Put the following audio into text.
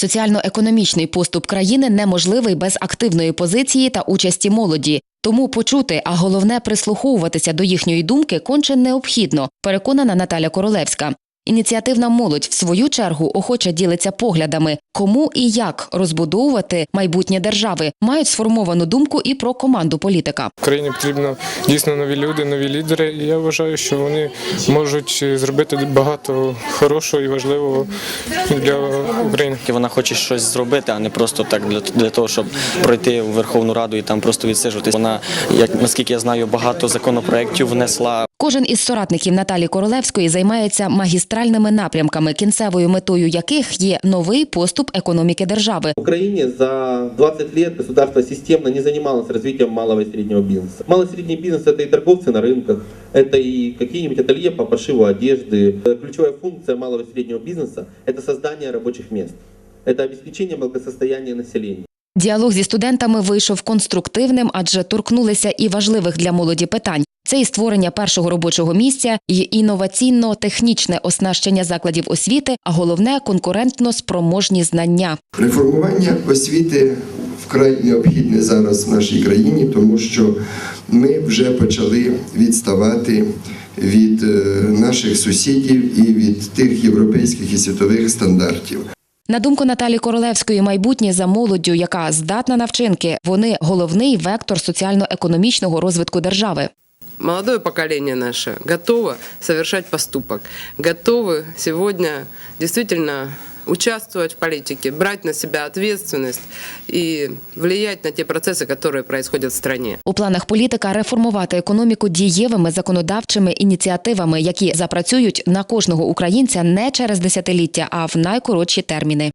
Соціально-економічний поступ країни неможливий без активної позиції та участі молоді. Тому почути, а головне прислуховуватися до їхньої думки конче необхідно, переконана Наталя Королевська. Ініціативна молодь, в свою чергу, охоче ділиться поглядами, кому і як розбудовувати майбутнє держави, мають сформовану думку і про команду політика. Україні потрібно дійсно нові люди, нові лідери. І я вважаю, що вони можуть зробити багато хорошого і важливого для України. Вона хоче щось зробити, а не просто так для, для того, щоб пройти у Верховну Раду і там просто відсиджуватись. Вона, як наскільки я знаю, багато законопроєктів внесла. Кожен із соратників Наталі Королевської займається магістральними напрямками, кінцевою метою яких є новий поступ економіки держави. В Украине за 20 лет государство системно не занималось развитием малого и среднего бизнеса. Малый и средний бизнес – это и торговцы на рынках, это и какие-нибудь ателье по пошиву одежды. Э, Ключевая функция малого и среднего бизнеса – это создание рабочих мест. Это обеспечение благосостояния населения. Діалог зі студентами вийшов конструктивним, адже торкнулися і важливих для молоді питань. Це і створення першого робочого місця, і інноваційно-технічне оснащення закладів освіти, а головне конкурентно спроможні знання. Реформування освіти вкрай необхідне зараз в нашій країні, тому що ми вже почали відставати від е, наших сусідів і від тих європейських і світових стандартів. На думку Наталі Королевської, майбутнє за молоддю, яка здатна на вчинки, вони головний вектор соціально-економічного розвитку держави Молодое поколение наше готово совершать поступок, готовы сегодня действительно участвовать в политике, брать на себя ответственность и влиять на те процессы, которые происходят в стране. У планах політика реформувати економіку дієвими законодавчими ініціативами, які запрацюють на кожного українця не через десятиліття, а в найкоротші терміни.